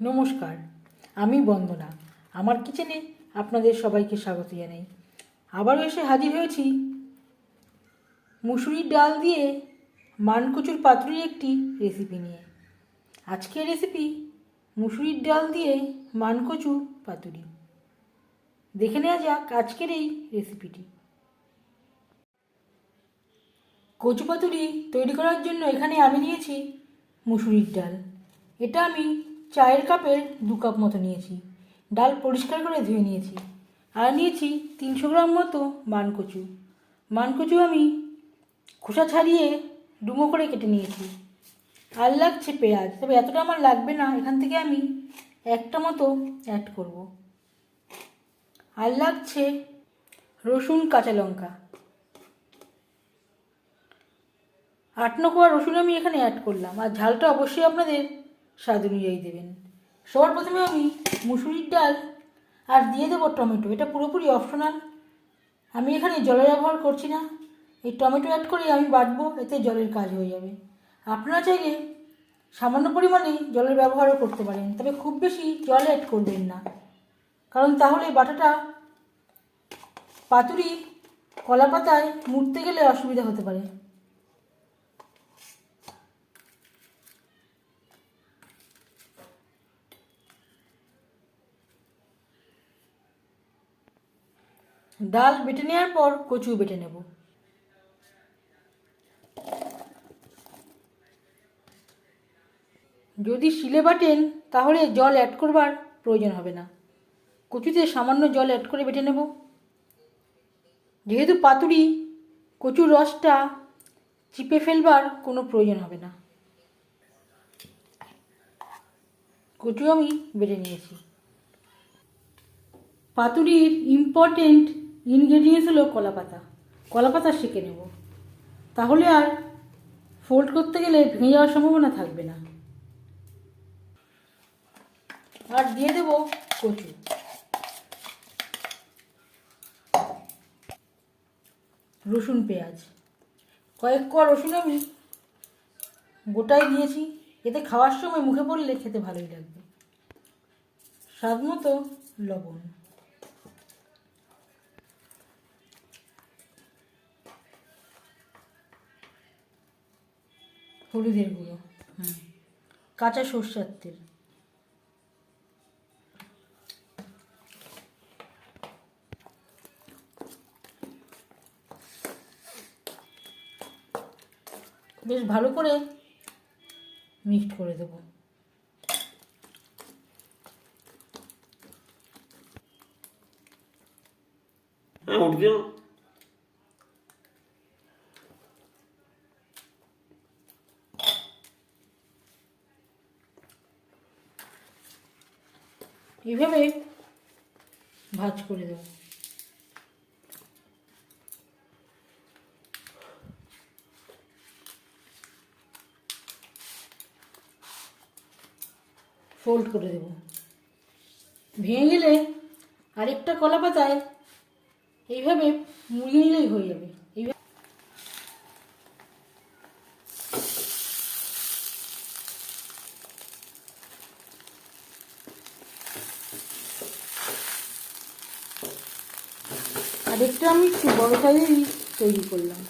নমস্কার, আমি বন্দনা। আমার কিচেনে আপনাদের সবাইকে স্বাগত জানাই। আবারও এসে হাজির হয়েছি। মুসুরির ডাল দিয়ে মানকচুর পাতুরির একটি রেসিপি নিয়ে। আজকের রেসিপি মুসুরির ডাল দিয়ে মানকচু পাতুরি। দেখে নেওয়া যাক আজকের এই রেসিপিটি কচু পাতুরি তৈরি করার জন্য এখানে আমি নিয়েছি মুসুরির ডাল। এটা আমি চায়ের কাপের দু কাপ মতো নিয়েছি। ডাল পরিষ্কার করে ধুয়ে নিয়েছি। আর নিয়েছি তিনশো গ্রাম মতো মানকচু। মানকচু আমি খোসা ছাড়িয়ে ডুমো করে কেটে নিয়েছি। আর লাগছে পেঁয়াজ। তবে এতটা আমার লাগবে না, এখান থেকে আমি একটা মতো অ্যাড করব। আর লাগছে রসুন, কাঁচা লঙ্কা। আট নকোয়া রসুন আমি এখানে অ্যাড করলাম। আর ঝালটা অবশ্যই আপনাদের স্বাদ অনুযায়ী দেবেন। সবার প্রথমে আমি মুসুরির ডাল আর দিয়ে দেবো টমেটো। এটা পুরোপুরি অপশনাল আমি এখানে জলের ব্যবহার করছি না। এই টমেটো অ্যাড করে আমি বাটবো এতে জলের কাজ হয়ে যাবে। আপনারা চাইলে সামান্য পরিমাণে জলের ব্যবহারও করতে পারেন, তবে খুব বেশি জল অ্যাড করবেন না। কারণ তাহলে বাটাটা পাতুরি কলা পাতায় মুড়তে গেলে অসুবিধা হতে পারে। ডাল বেটে নেওয়ার পর কচু বেটে নেব। যদি শিলে বাটেন, তাহলে জল অ্যাড করবার প্রয়োজন হবে না। কচুতে সামান্য জল অ্যাড করে বেটে নেব। যেহেতু পাতুরি, কচুর রসটা চিপে ফেলবার কোনো প্রয়োজন হবে না। কচু আমি বেটে নিয়েছি। পাতুরির ইম্পর্টেন্ট ইনগ্রেডিয়েন্টস হলো কলাপাতা কলাপাতা সেঁকে নেব। তাহলে আর ফোল্ড করতে গেলে ভেঙে যাওয়ার সম্ভাবনা থাকবে না। আর দিয়ে দেব কচু। রসুন, পেঁয়াজ। কয়েক কোয়া রসুন আমি গোটাই দিয়েছি। এতে খাওয়ার সময় মুখে পড়লে খেতে ভালোই লাগবে। স্বাদ মতো লবণ। হলুদের গুঁড়ো। কাঁচা সর্ষের তেল। বেশ ভালো করে মিক্সড করে দেবো। হ্যাঁ এইভাবে ভাজ করে দেবো। ফোল্ড করে দেব। ভেঙে গেলে আরেকটা কলা পাতায় এইভাবে মুড়িয়ে নিলেই হয়ে যাবে এইভাবে আরেকটা আমি একটু বড় সাইজেরই তৈরি করলাম।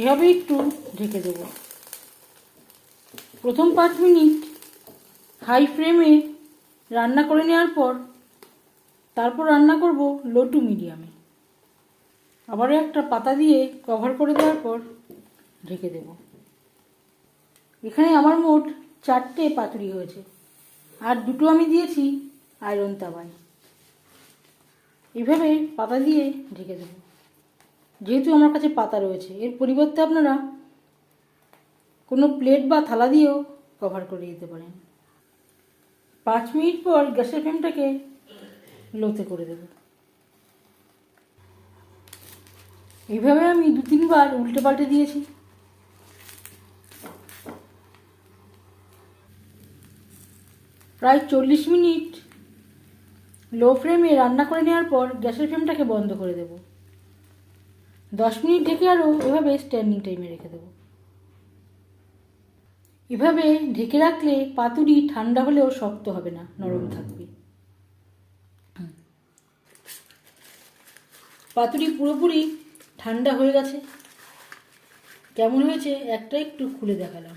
এভাবে একটু ঢেকে দেবো। প্রথম পাঁচ মিনিট হাই ফ্লেমে রান্না করে নেওয়ার পর তারপর রান্না করব লো টু মিডিয়ামে। আবারও একটা পাতা দিয়ে কভার করে দেওয়ার পর ঢেকে দেব। এখানে আমার মোট চারটে পাতুরি হয়েছে। আর দুটো আমি দিয়েছি আয়রন তাওয়ায় এইভাবে পাতা দিয়ে ঢেকে দেব। যেহেতু আমার কাছে পাতা রয়েছে, এর পরিবর্তে আপনারা কোনো প্লেট বা থালা দিয়েও কভার করে দিতে পারেন। পাঁচ মিনিট পর গ্যাসের ফ্লেমটাকে লোতে করে দেব। এইভাবে আমি দু তিনবার উল্টে পাল্টে দিয়েছি। প্রায় চল্লিশ মিনিট লো ফ্লেমে রান্না করে নেওয়ার পর গ্যাসের ফ্লেমটাকে বন্ধ করে দেব। দশ মিনিট ঢেকে আরও এভাবে স্ট্যান্ডিং টাইমে রেখে দেবো। এভাবে ঢেকে রাখলে পাতুরি ঠান্ডা হলেও শক্ত হবে না নরম থাকবে। পাতুরি পুরোপুরি ঠান্ডা হয়ে গেছে। কেমন হয়েছে একটা একটু খুলে দেখালাম।